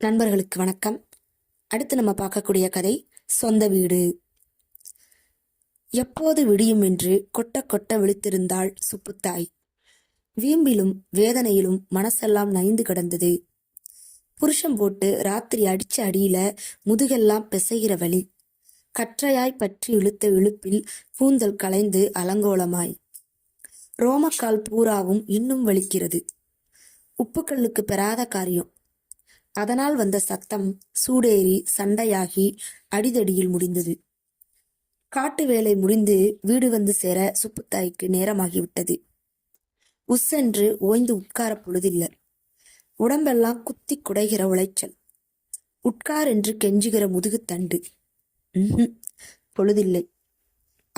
நண்பர்களுக்கு வணக்கம். அடுத்து நம்ம பார்க்கக்கூடிய கதை சொந்த வீடு. எப்போது விடியும் என்று கொட்ட கொட்ட விழித்திருந்தாள் சுப்புத்தாய். வீம்பிலும் வேதனையிலும் மனசெல்லாம் நைந்து கிடந்தது. புருஷம் போட்டு ராத்திரி அடிச்ச அடியில முதுகெல்லாம் பிசைகிற வழி கற்றையாய் பற்றி இழுத்த இழுப்பில் கூந்தல் கலைந்து அலங்கோலமாய். ரோமக்கால் பூராவும் இன்னும் வலிக்கிறது. உப்புக்கல்லுக்கு பெறாத காரியம். அதனால் வந்த சத்தம் சூடேறி சண்டையாகி அடிதடியில் முடிந்தது. காட்டு வேலை முடிந்து வீடு வந்து சேர சுப்புத்தாய்க்கு நேரமாகிவிட்டது. உஸ்ஸென்று ஓய்ந்து உட்கார பொழுதில்ல. உடம்பெல்லாம் குத்தி குடைகிற உளைச்சல். உட்கார் என்று கெஞ்சுகிற முதுகுத்தண்டு ம்ஹும், பொழுதில்லை.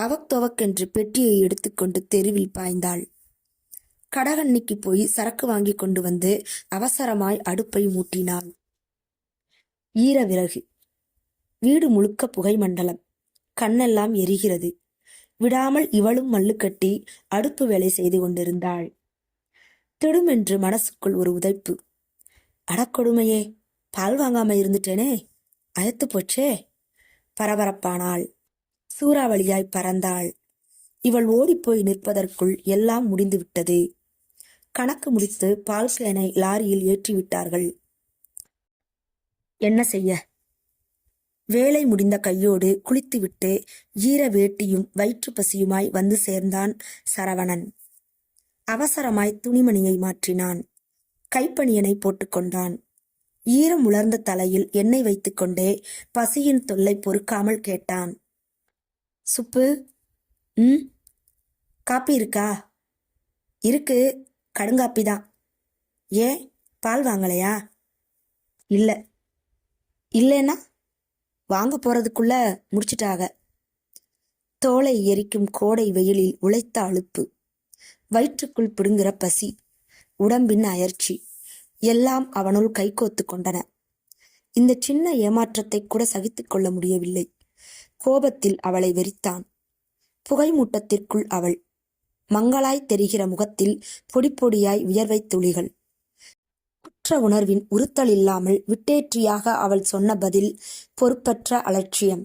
அவக்தொவக்கென்று பெட்டியை எடுத்துக்கொண்டு தெருவில் பாய்ந்தாள். கடகன்னிக்கு போய் சரக்கு வாங்கி கொண்டு வந்து அவசரமாய் அடுப்பை மூட்டினாள் ஈரவிறகு. வீடு முழுக்க புகை மண்டலம். கண்ணெல்லாம் எரிகிறது. விடாமல் இவளும் மல்லு கட்டி அடுப்பு வேலை செய்து கொண்டிருந்தாள். திடுமென்று மனசுக்குள் ஒரு உதைப்பு. அடக்கொடுமையே பால் வாங்காம இருந்துட்டேனே அயத்து போச்சே பரபரப்பானாள். சூறாவளியாய் பறந்தாள். இவள் ஓடிப்போய் நிற்பதற்குள் எல்லாம் முடிந்துவிட்டது. கணக்கு முடித்து பால் கேனை லாரியில் ஏற்றிவிட்டார்கள். என்ன செய்ய வேலை முடிந்த கையோடு குளித்துவிட்டு ஈர வேட்டியும் வயிற்று பசியுமாய் வந்து சேர்ந்தான் சரவணன். அவசரமாய் துணிமணியை மாற்றினான். கைப்பணியனை போட்டுக்கொண்டான் ஈரம் உலர்ந்த தலையில் எண்ணெய் வைத்துக்கொண்டே பசியின் தொல்லை பொறுக்காமல் கேட்டான். சுப்பு ம்? காப்பி இருக்கா? இருக்கு. கடுங்காப்பி தான். ஏன்? பால் வாங்கலையா? இல்லை. இல்லைன்னா வாங்க போறதுக்குள்ள முடிச்சிட்டாக. தோலை எரிக்கும் கோடை வெயிலில் உழைத்த அழுப்பு. வயிற்றுக்குள் பிடுங்குற பசி. உடம்பின் அயர்ச்சி. எல்லாம் அவனுள் கைகோத்து கொண்டன. இந்த சின்ன ஏமாற்றத்தை கூட சகித்து கொள்ள முடியவில்லை. கோபத்தில் அவளை வெறித்தான். புகைமூட்டத்திற்குள் அவள் மங்களாய் தெரிகிற முகத்தில் பொடிப்பொடியாய் வியர்வை துளிகள். குற்ற உணர்வின் உறுத்தல் இல்லாமல் விட்டேற்றியாக அவள் சொன்ன பதில் பொறுப்பற்ற அலட்சியம்.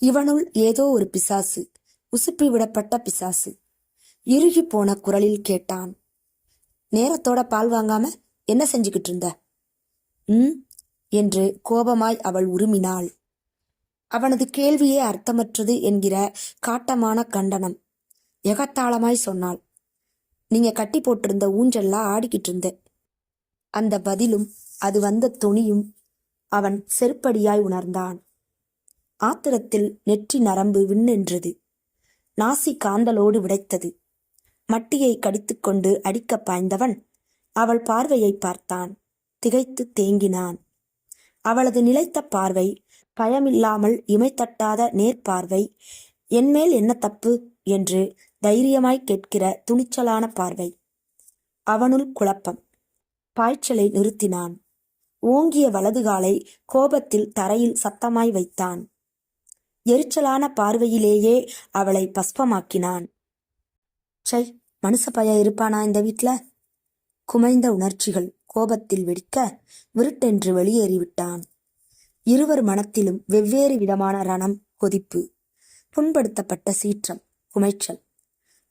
இவனுள் ஏதோ ஒரு பிசாசு உசுப்பி விடப்பட்ட பிசாசு. இறுகி போன குரலில் கேட்டான். நேரத்தோட பால் வாங்காம என்ன செஞ்சுக்கிட்டு இருந்த? ம் என்று கோபமாய் அவள் உருமினாள். அவனது கேள்வியே அர்த்தமற்றது என்கிற காட்டமான கண்டனம். எகத்தாளமாய் சொன்னாள். நீங்க கட்டி போட்டிருந்த ஊஞ்சல்லா ஆடிக்கிட்டு இருந்தேன் அந்த பதிலும் அது வந்த துணியும் அவன் செருப்படியாய் உணர்ந்தான். ஆத்திரத்தில் நெற்றி நரம்பு விண்ணென்றது. நாசி காந்தலோடு விடைத்தது. மட்டியை கடித்துக்கொண்டு அடிக்கப் பாய்ந்தவன் அவள் பார்வையை பார்த்தான். திகைத்து தேங்கினான். அவளது நிலைத்த பார்வை பயமில்லாமல் இமைத்தட்டாத நேர்பார்வை என்மேல் என்ன தப்பு? என்று தைரியமாய் கேட்கிற துணிச்சலான பார்வை. அவனுள் குழப்பம். பாய்ச்சலை நிறுத்தினான். ஓங்கிய வலதுகாலை கோபத்தில் தரையில் சத்தமாய் வைத்தான். எரிச்சலான பார்வையிலேயே அவளை பஸ்பமாக்கினான். சை மனுஷ பய இருப்பானா இந்த வீட்ல? குமைந்த உணர்ச்சிகள் கோபத்தில் வெடிக்க விருட்டென்று வெளியேறிவிட்டான். இருவர் மனத்திலும் வெவ்வேறு விதமான ரணம் கொதிப்பு புண்படுத்தப்பட்ட சீற்றம் குமைச்சல்.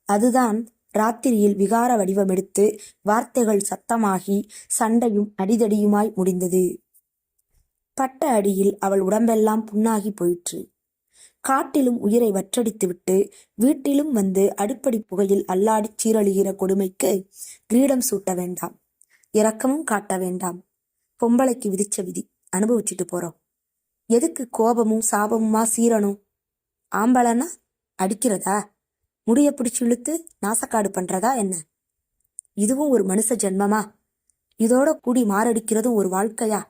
அதுதான் ராத்திரியில் விகார வடிவமெடுத்து வார்த்தைகள் சத்தமாகி சண்டையும் அடிதடியுமாய் முடிந்தது. பட்ட அடியில் அவள் உடம்பெல்லாம் புண்ணாகி போயிற்று. காட்டிலும் உயிரை வற்றடித்துவிட்டு வீட்டிலும் வந்து அடுப்படி புகையில் அல்லாடிச் சீரழிகிற கொடுமைக்கு கிரீடம் சூட்ட வேண்டாம். இரக்கமும் காட்ட வேண்டாம். பொம்பளைக்கு விதிச்ச விதி. அனுபவிச்சுட்டு போறோம் எதுக்கு கோபமும் சாபமுமா சீரணும் ஆம்பளனா அடிக்கிறதா? முடிய பிடிச்சி இழுத்து நாசக்காடு பண்றதா என்ன? இதுவும் ஒரு மனுஷ ஜென்மமா? இதோட கூடி மாரடிக்கிறதும் ஒரு வாழ்க்கையா?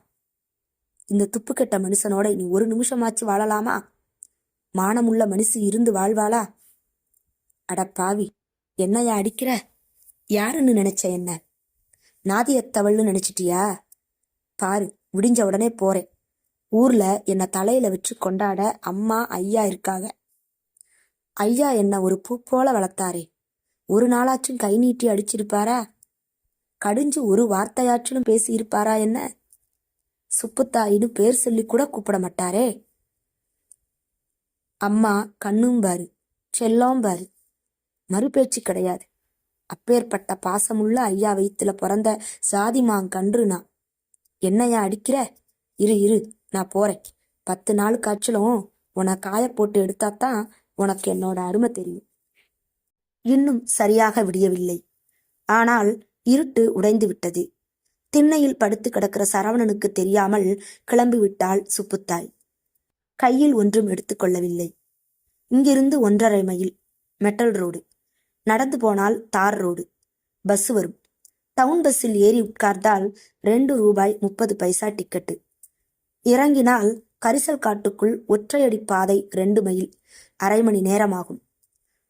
இந்த துப்புக்கெட்ட மனுஷனோட நீ ஒரு நிமிஷமாச்சு வாழலாமா? மானமுள்ள மனுஷி இருந்து வாழ்வாளா? அட பாவி என்னையா அடிக்கிற? யாருன்னு நினைச்ச என்ன? நாதியத்தவள்னு நினைச்சிட்டியா? பாரு விடிஞ்ச உடனே போறேன். ஊர்ல என்னை தலையில வச்சு கொண்டாட அம்மா ஐயா இருக்காங்க. ஐயா என்ன ஒரு பூ போல வளர்த்தாரே. ஒரு நாளாச்சும் கை நீட்டி அடிச்சிருப்பாரா? கடிஞ்சு ஒரு வார்த்தையாற்றிலும் பேசியிருப்பாரா என்ன? சுப்புத்தாயின்னு பேர் சொல்லி கூட கூப்பிட மாட்டாரே. அம்மா கண்ணும் பாரு செல்லம் பாரு. மறுபேச்சு கிடையாது. அப்பேற்பட்ட பாசமுள்ள ஐயா வயிற்றுல பிறந்த சாதிமான் கன்று நான் என்னையா அடிக்கிற? இரு இரு நான் போறேன். பத்து நாள் காய்ச்சலும் உன காய போட்டு எடுத்தாத்தான் உனக்கு என்னோட அருமை தெரியும். இன்னும் சரியாக விடியவில்லை. ஆனால் இருட்டு உடைந்து விட்டது. திண்ணையில் படுத்து கிடக்கிற சரவணனுக்கு தெரியாமல் கிளம்பி விட்டாள் சுப்புத்தாய். கையில் ஒன்றும் எடுத்துக்கொள்ளவில்லை இங்கிருந்து ஒன்றரை மைல் மெட்டல் ரோடு. நடந்து போனால் தார் ரோடு. பஸ் வரும். டவுன் பஸ்ஸில் ஏறி உட்கார்ந்தால் ரெண்டு ரூபாய் முப்பது பைசா டிக்கெட்டு. இறங்கினால் கரிசல் காட்டுக்குள் ஒற்றையடி பாதை ரெண்டு மைல். அரை மணி நேரமாகும்.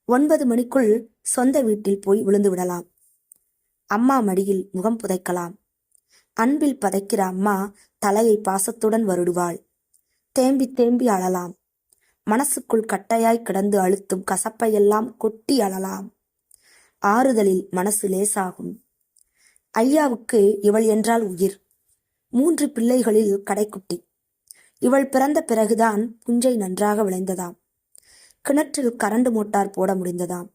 ஒன்பது மணிக்குள் சொந்த வீட்டில் போய் விழுந்து விடலாம். அம்மா மடியில் முகம் புதைக்கலாம். அன்பில் பதைக்கிற அம்மா தலையை பாசத்துடன் வருடுவாள். தேம்பி தேம்பி அழலாம். மனசுக்குள் கட்டையாய் கிடந்து அழுத்தும் கசப்பையெல்லாம் கொட்டி அழலாம். ஆறுதலில் மனசு லேசாகும். ஐயாவுக்கு இவள் என்றால் உயிர். மூன்று பிள்ளைகளில் கடைக்குட்டி. இவள் பிறந்த பிறகுதான் புஞ்சை நன்றாக விளைந்ததாம். கிணற்றில் கரண்டு மோட்டார் போட முடிந்ததாம்.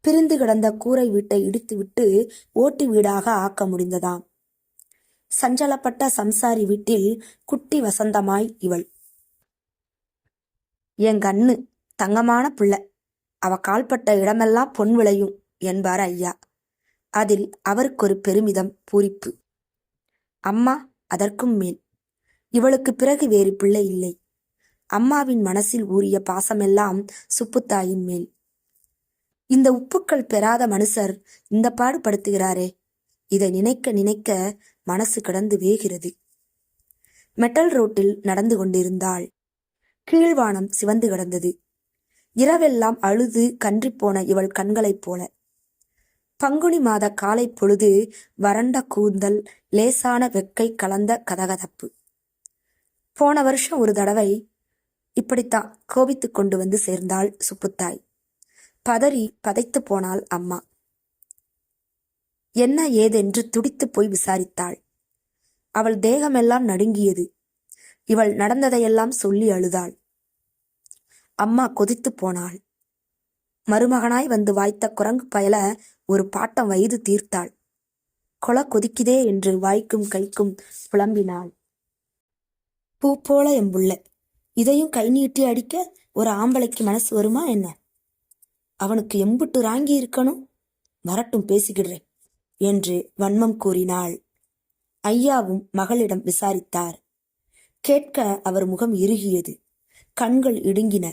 பிரிந்து கிடந்த கூரை வீட்டை இடித்துவிட்டு ஓட்டு வீடாக ஆக்க முடிந்ததாம். சஞ்சலப்பட்ட சம்சாரி வீட்டில் குட்டி வசந்தமாய் இவள். என் கண்ணு தங்கமான பிள்ளை. அவ கால்பட்ட இடமெல்லாம் பொன் விளையும் என்பார் ஐயா. அதில் அவருக்கு ஒரு பெருமிதம் பூரிப்பு. அம்மா அதற்கும் மேல். இவளுக்கு பிறகு வேறு பிள்ளை இல்லை. அம்மாவின் மனசில் ஊறிய பாசமெல்லாம் சுப்புத்தாயின் மேல். இந்த உப்புக்கள் பெறாத மனுஷர் இந்த பாடுபடுத்துகிறாரே. இதை நினைக்க நினைக்க மனசு கடந்து வேகிறது மெட்டல் ரோட்டில் நடந்து கொண்டிருந்தாள். கீழ்வானம் சிவந்து கிடந்தது. இரவெல்லாம் அழுது கன்றிப்போன இவள் கண்களைப் போல. பங்குனி மாத காலை பொழுது வறண்ட கூந்தல் லேசான வெக்கை கலந்த கதகதப்பு. போன வருஷம் ஒரு தடவை இப்படித்தான் கோபித்து கொண்டு வந்து சேர்ந்தாள் சுப்புத்தாய். பதறி பதைத்து போனாள் அம்மா. என்ன ஏதென்று துடித்து போய் விசாரித்தாள். அவள் தேகமெல்லாம் நடுங்கியது. இவள் நடந்ததையெல்லாம் சொல்லி அழுதாள். அம்மா கொதித்து போனாள். மருமகனாய் வந்து வாய்த்த குரங்கு பயல ஒரு பாட்டம் வயது தீர்த்தாள். கொல கொதிக்குதே என்று வாய்க்கும் கைக்கும் புலம்பினாள். பூ போல எம்புள்ள இதையும் கை நீட்டி அடிக்க ஒரு ஆம்பளைக்கு மனசு வருமா என்ன? அவனுக்கு எம்புட்டு ராங்கி இருக்கணும்? வரட்டும் பேசிக்கிடுறேன் என்று வன்மம் கூறினாள். ஐயாவும் மகளிடம் விசாரித்தார். கேட்க அவர் முகம் இறுகியது. கண்கள் இடுங்கின.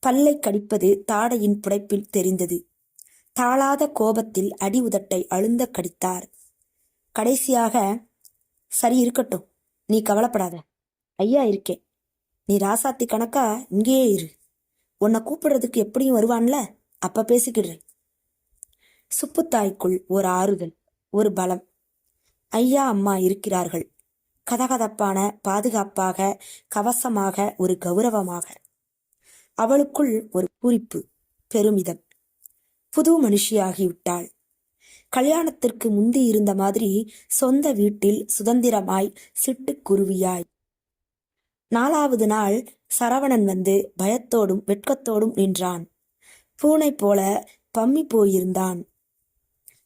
பல்லை கடிப்பது தாடையின் புடைப்பில் தெரிந்தது. தாளாத கோபத்தில் அடி உதட்டை அழுந்த கடித்தார். கடைசியாக சரி இருக்கட்டும் நீ கவலைப்படாத. ஐயா இருக்கேன் நீ ராசாத்தி கணக்கா இங்கேயே இரு. உன்னை கூப்பிடுறதுக்கு எப்படியும் வருவான்ல? அப்ப பேசிக்கிடுறேன் சுப்புத்தாய்க்குள் ஒரு ஆறுதல் ஒரு பலம். ஐயா அம்மா இருக்கிறார்கள். கதகதப்பான பாதுகாப்பாக கவசமாக ஒரு கௌரவமாக. அவளுக்குள் ஒரு பூரிப்பு பெருமிதம். புது மனுஷியாகிவிட்டாள். கல்யாணத்திற்கு முந்தி இருந்த மாதிரி சொந்த வீட்டில் சுதந்திரமாய் சிட்டுக்குருவியாய் நாலாவது நாள் சரவணன் வந்து பயத்தோடும் வெட்கத்தோடும் நின்றான். பூனை போல பம்மி போயிருந்தான்.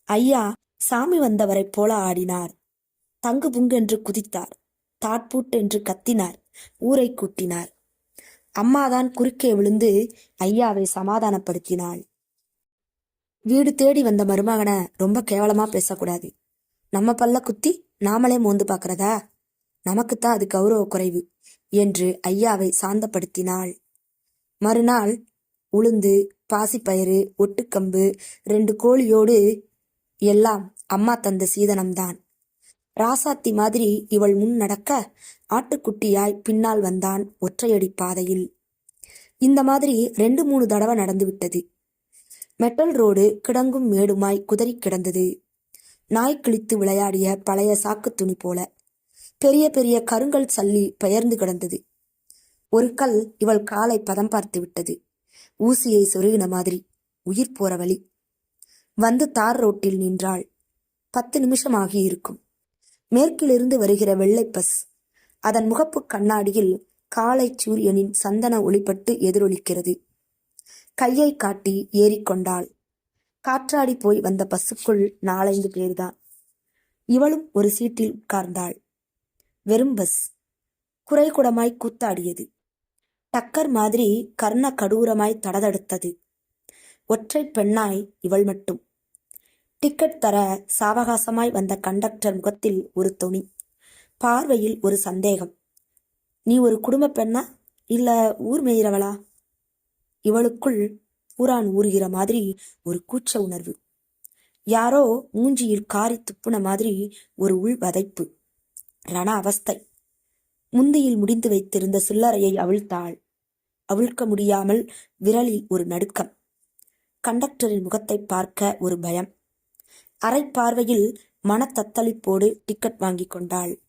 ஐயா சாமி வந்தவரைப் போல ஆடினார். தங்கு புங்கென்று குதித்தார். தாட்பூட்டென்று கத்தினார். ஊரை கூட்டினார். அம்மாதான் குறுக்கே விழுந்து ஐயாவை சமாதானப்படுத்தினாள். வீடு தேடி வந்த மருமகனை ரொம்ப கேவலமா பேசக்கூடாது. நம்ம பல்ல குத்தி நாமளே மோந்து பார்க்கறதா? நமக்குத்தான் அது கௌரவ குறைவு என்று ஐயாவை சாந்தப்படுத்தினாள். மறுநாள் உளுந்து பாசிப்பயிறு ஒட்டுக்கம்பு ரெண்டு கோழியோடு எல்லாம் அம்மா தந்த சீதனம்தான். ராசாத்தி மாதிரி இவள் முன் நடக்க ஆட்டுக்குட்டியாய் பின்னால் வந்தான் ஒற்றையடி பாதையில். இந்த மாதிரி ரெண்டு மூணு தடவை நடந்துவிட்டது மெட்டல் ரோடு கிடங்கும் மேடுமாய் குதறி கிடந்தது. நாய் கிழித்து விளையாடிய பழைய சாக்கு துணி போல. பெரிய பெரிய கருங்கல் சல்லி பெயர்ந்து கிடந்தது. ஒரு கல் இவள் காலை பதம் பார்த்து விட்டது. ஊசியை சொருகின மாதிரி. உயிர் போற வழி. வந்து தார் ரோட்டில் நின்றாள். பத்து நிமிஷம் ஆகியிருக்கும் மேற்கிலிருந்து வருகிற வெள்ளை பஸ். அதன் முகப்பு கண்ணாடியில் காலை சூரியனின் சந்தன ஒளிப்பட்டு எதிரொலிக்கிறது. கையை காட்டி ஏறிக்கொண்டாள் காற்றாடி போய் வந்த பஸ்ஸுக்குள் நாலைந்து பேர்தான். இவளும் ஒரு சீட்டில் உட்கார்ந்தாள். வெறும் பஸ். குறைகுடமாய் கூத்தாடியது. டக்கர் மாதிரி கர்ண கடூரமாய் தடதடுத்தது. ஒற்றை பெண்ணாய் இவள் மட்டும். டிக்கெட் தர சாவகாசமாய் வந்த கண்டக்டர் முகத்தில் ஒரு துணி பார்வையில் ஒரு சந்தேகம். நீ ஒரு குடும்ப பெண்ணா? இல்ல ஊர் மேயிறவளா? இவளுக்குள் பூரான் ஊறுகிற மாதிரி ஒரு கூச்ச உணர்வு. யாரோ மூஞ்சியில் காரி துப்புன மாதிரி ஒரு உள் வதைப்பு. ரண அவஸ்தை முந்தியில் முடிந்து வைத்திருந்த சில்லறையை அவிழ்த்தாள். அவிழ்க்க முடியாமல் விரலில் ஒரு நடுக்கம். கண்டக்டரின் முகத்தை பார்க்க ஒரு பயம். அரை பார்வையில் மனத்தத்தளிப்போடு டிக்கெட் வாங்கி கொண்டாள்.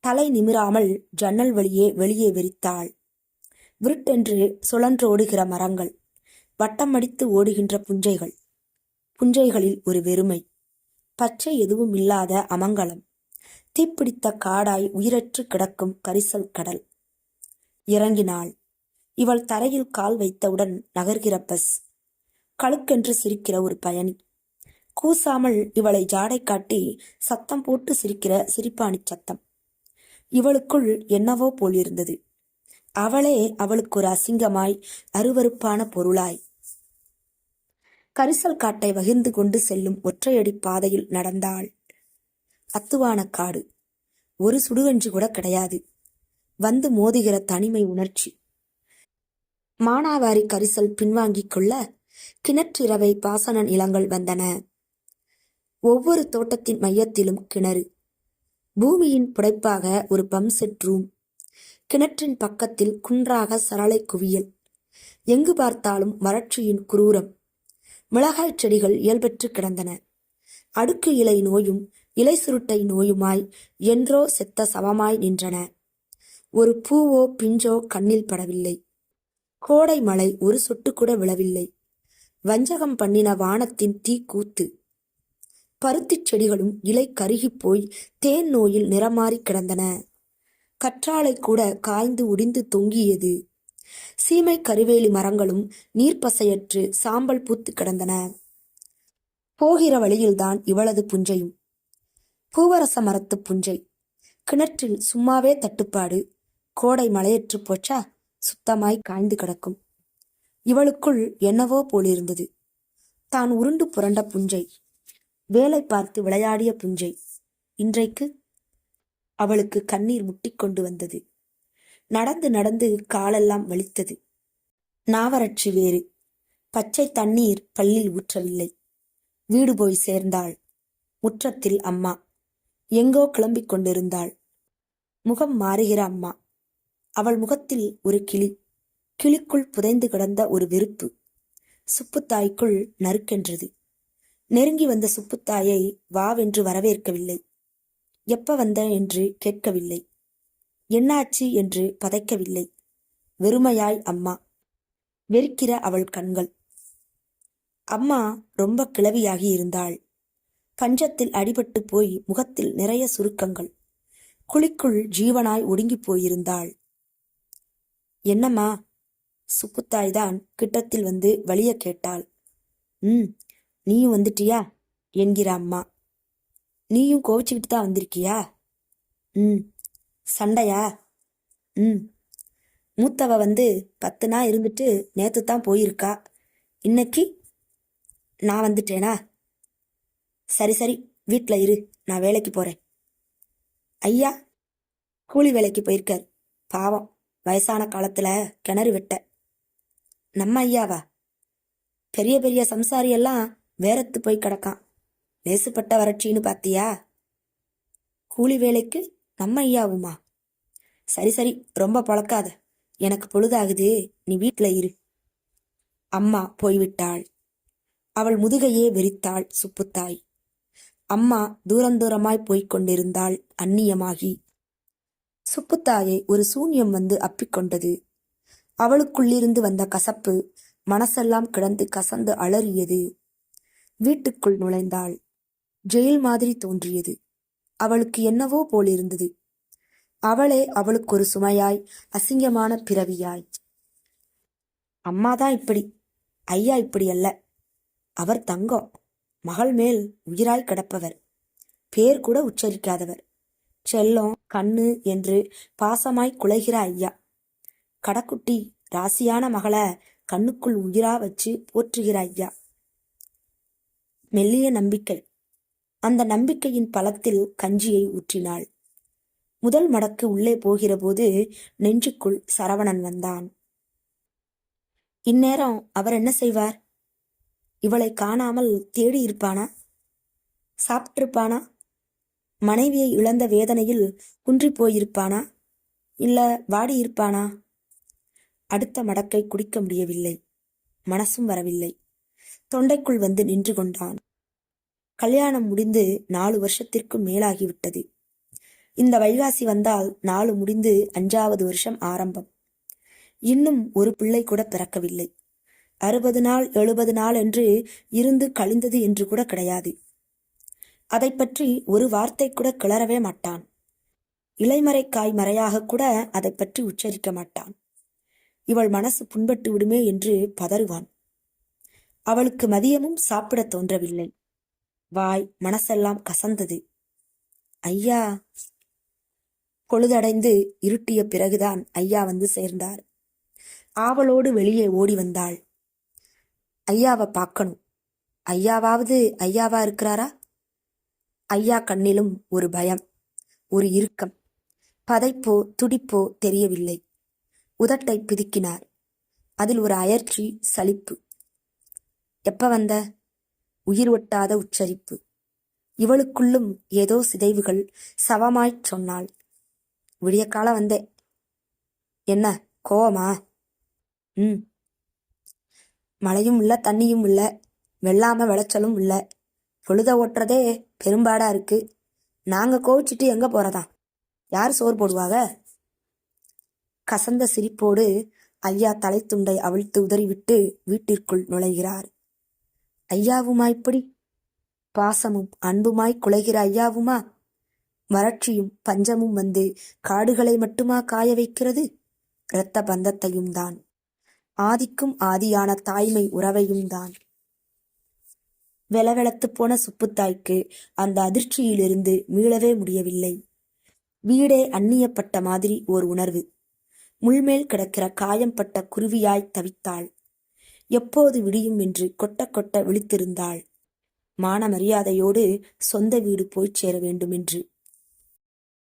தலை நிமிராமல் ஜன்னல் வழியே வெளியே வெறித்தாள். விருட்டென்று சுழன்று ஓடுகிற மரங்கள் வட்டமடித்து ஓடுகின்ற புஞ்சைகள். புஞ்சைகளில் ஒரு வெறுமை. பச்சை எதுவும் இல்லாத அமங்கலம். தீப்பிடித்த காடாய் உயிரற்று கிடக்கும் கரிசல் கடல். இறங்கினாள். இவள் தரையில் கால் வைத்தவுடன் நகர்கிற பஸ் கழுக்கென்று சிரிக்கிற ஒரு பயணி. கூசாமல் இவளை ஜாடை காட்டி சத்தம் போட்டு சிரிக்கிற சிரிப்பாணி சத்தம். இவளுக்குள் என்னவோ போலிருந்தது. அவளே அவளுக்கு ஒரு அசிங்கமாய் அருவருப்பான பொருளாய். கரிசல் காட்டை வகிர்ந்து கொண்டு செல்லும் ஒற்றையடி பாதையில் நடந்தாள். அத்துவான காடு. ஒரு சுடுகன்று கூட கிடையாது. வந்து மோதுகிற தனிமை உணர்ச்சி. மானாவாரி கரிசல் பின்வாங்கிக் கொள்ள கிணற்றிரவை பாசன நிலங்கள் வந்தன. ஒவ்வொரு தோட்டத்தின் மையத்திலும் கிணறு. பூமியின் புடைப்பாக ஒரு பம்செட் ரூம். கிணற்றின் பக்கத்தில் குன்றாக சரளை குவியல். எங்கு பார்த்தாலும் வறட்சியின் குரூரம். மிளகாய் செடிகள் இயல்பற்று கிடந்தன. அடுக்கு இலை நோயும் இலை சுருட்டை நோயுமாய் என்றோ செத்த சவமாய் நின்றன. ஒரு பூவோ பிஞ்சோ கண்ணில் படவில்லை. கோடை மழை ஒரு சொட்டு கூட விழவில்லை. வஞ்சகம் பண்ணின வானத்தின் தீ கூத்து. பருத்திச் செடிகளும் இலை கருகிப் போய் தேன் நோயில் நிறமாறி கிடந்தன. கற்றாழை கூட காய்ந்து உடிந்து தொங்கியது. சீமை கருவேலி மரங்களும் நீர்ப்பசையற்று சாம்பல் பூத்து கிடந்தன. போகிற வழியில்தான் இவளது புஞ்சையும். பூவரச மரத்து புஞ்சை. கிணற்றில் சும்மாவே தட்டுப்பாடு. கோடை மலையற்று போச்சா சுத்தமாய் காய்ந்து கிடக்கும். இவளுக்குள் என்னவோ போலிருந்தது. தான் உருண்டு புரண்ட புஞ்சை. வேலை பார்த்து விளையாடிய புஞ்சை. இன்றைக்கு அவளுக்கு கண்ணீர் முட்டி கொண்டு வந்தது. நடந்து நடந்து காலெல்லாம் வலித்தது. நாவரட்சி வேறு. பச்சை தண்ணீர் பல்லில் ஊற்றவில்லை. வீடு போய் சேர்ந்தாள். முற்றத்தில் அம்மா. எங்கோ கிளம்பிக் கொண்டிருந்தாள். முகம் மாறுகிற அம்மா. அவள் முகத்தில் ஒரு கிளி. கிளிக்குள் புதைந்து கிடந்த ஒரு வெறுப்பு. சுப்புத்தாய்க்குள் நறுக்கென்றது. நெருங்கி வந்த சுப்புத்தாயை வாவென்று வரவேற்கவில்லை. எப்ப வந்த என்று கேட்கவில்லை. என்னாச்சு என்று பதைக்கவில்லை. வெறுமையாய் அம்மா. வெறுக்கிற அவள் கண்கள். அம்மா ரொம்ப கிளவியாகி இருந்தாள். பஞ்சத்தில் அடிபட்டு போய் முகத்தில் நிறைய சுருக்கங்கள். குழிக்குள் ஜீவனாய் ஒடுங்கிப் போயிருந்தாள். என்னம்மா? சுப்புத்தாய் தான் கிட்டத்தில் வந்து வழிய கேட்டாள். ம் நீயும் வந்துட்டியா? என்கிற அம்மா. நீயும் கோவிச்சுக்கிட்டு தான் வந்திருக்கியா? ம் சண்டையா? ம் மூத்தவ வந்து பத்து நாள் இருந்துட்டு நேற்று தான் போயிருக்கா. இன்னைக்கு நான் வந்துட்டேனா? சரி சரி வீட்டில் இரு. நான் வேலைக்கு போகிறேன் ஐயா கூலி வேலைக்கு போயிருக்கார். பாவம் வயசான காலத்தில் கிணறு வெட்ட. நம்ம ஐயாவா? பெரிய பெரிய சம்சாரியெல்லாம் வேறத்து போய் கிடக்கான். லேசுப்பட்ட வறட்சின்னு பார்த்தியா கூலி வேலைக்கு நம்ம ஐயாவுமா? சரி சரி ரொம்ப பழக்காத. எனக்கு பொழுதாகுது. நீ வீட்டில் இரு. அம்மா போய்விட்டாள். அவள் முதுகையே வெறித்தாள் சுப்புத்தாய். அம்மா தூரந்தூரமாய் போய்க் கொண்டிருந்தாள் அந்நியமாகி. சுப்புத்தாயை ஒரு சூன்யம் வந்து அப்பிக்கொண்டது அவளுக்குள்ளிருந்து வந்த கசப்பு மனசெல்லாம் கிடந்து கசந்து அலறியது. வீட்டுக்குள் நுழைந்தாள். ஜெயில் மாதிரி தோன்றியது. அவளுக்கு என்னவோ போலிருந்தது. அவளே அவளுக்கு ஒரு சுமையாய் அசிங்கமான பிறவியாய். அம்மாதான் இப்படி ஐயா இப்படி அல்ல. அவர் தங்கம். மகள் மேல் உயிராய் கிடப்பவர். பேர் கூட உச்சரிக்காதவர். செல்லம் கண்ணு என்று பாசமாய் குலைகிற ஐயா. கடக்குட்டி ராசியான மகளை கண்ணுக்குள் உயிரா வச்சு போற்றுகிற ஐயா. மெல்லிய நம்பிக்கை. அந்த நம்பிக்கையின் பலத்தில் கஞ்சியை ஊற்றினாள். முதல் மடக்கு உள்ளே போகிறபோது நெஞ்சுக்குள் சரவணன் வந்தான். இந்நேரம் அவர் என்ன செய்வார்? இவளை காணாமல் தேடி இருப்பானா சாப்பிட்டிருப்பானா? மனைவியை இழந்த வேதனையில் குன்றி போயிருப்பானா? இல்ல வாடி இருப்பானா அடுத்த மடக்கை குடிக்க முடியவில்லை. மனசும் வரவில்லை. தொண்டைக்குள் வந்து நின்று கொண்டான். கல்யாணம் முடிந்து நாலு வருஷத்திற்கும் மேலாகிவிட்டது. இந்த வைகாசி வந்தால் நாலு முடிந்து அஞ்சாவது வருஷம் ஆரம்பம். இன்னும் ஒரு பிள்ளை கூட பிறக்கவில்லை. அறுபது நாள் எழுபது நாள் என்று இருந்து கழிந்தது என்று கூட கிடையாது. அதை பற்றி ஒரு வார்த்தை கூட கிளறவே மாட்டான். இலைமறைக்காய் மறையாக கூட அதை பற்றி உச்சரிக்க மாட்டான். இவள் மனசு புண்பட்டு விடுமே என்று பதறுவான். அவளுக்கு மதியமும் சாப்பிடத் தோன்றவில்லை. வாய் மனசெல்லாம் கசந்தது. ஐயா! பொழுதடைந்து இருட்டிய பிறகுதான் ஐயா வந்து சேர்ந்தார். ஆவலோடு வெளியே ஓடி வந்தாள். ஐயாவை பார்க்கணும். ஐயாவாவது ஐயாவா இருக்கிறாரா? ஐயா கண்ணிலும் ஒரு பயம் ஒரு இறுக்கம். பதைப்போ துடிப்போ தெரியவில்லை. உதட்டை பிதுக்கினார். அதில் ஒரு அயற்சி சலிப்பு. எப்ப வந்த? உயிர் ஒட்டாத உச்சரிப்பு. இவளுக்குள்ளும் ஏதோ சிதைவுகள் சவமாய்ச் சொன்னாள். விடிய காலம் வந்தேன் என்ன கோவமா? ம். மழையும் இல்லை தண்ணியும் இல்லை வெள்ளாமல் விளைச்சலும் இல்லை பொழுத ஓட்டுறதே பெரும்பாடாக இருக்குது நாங்கள் கோவிச்சிட்டு எங்கே போகிறதா யார் சோறு போடுவாங்க கசந்த சிரிப்போடு ஐயா தலைத்துண்டை அவிழ்த்து உதறிவிட்டு வீட்டிற்குள் நுழைகிறார். ஐயாவுமா இப்படி? பாசமும் அன்புமாய் குலைகிற ஐயாவுமா? வறட்சியும் பஞ்சமும் வந்து காடுகளை மட்டுமா காய வைக்கிறது? இரத்த பந்தத்தையும் தான் ஆதிக்கும் ஆதியான தாய்மை உறவையும் தான். வெலவெளத்து போன சுப்புத்தாய்க்கு அந்த அதிர்ச்சியிலிருந்து மீளவே முடியவில்லை. வீடே அந்நியப்பட்ட மாதிரி ஓர் உணர்வு. முள்மேல் கிடக்கிற காயம்பட்ட குருவியாய் தவித்தாள். எப்போது விடியும் என்று கொட்ட கொட்ட விழித்திருந்தாள். மான மரியாதையோடு சொந்த வீடு போய்ச் சேர வேண்டுமென்று.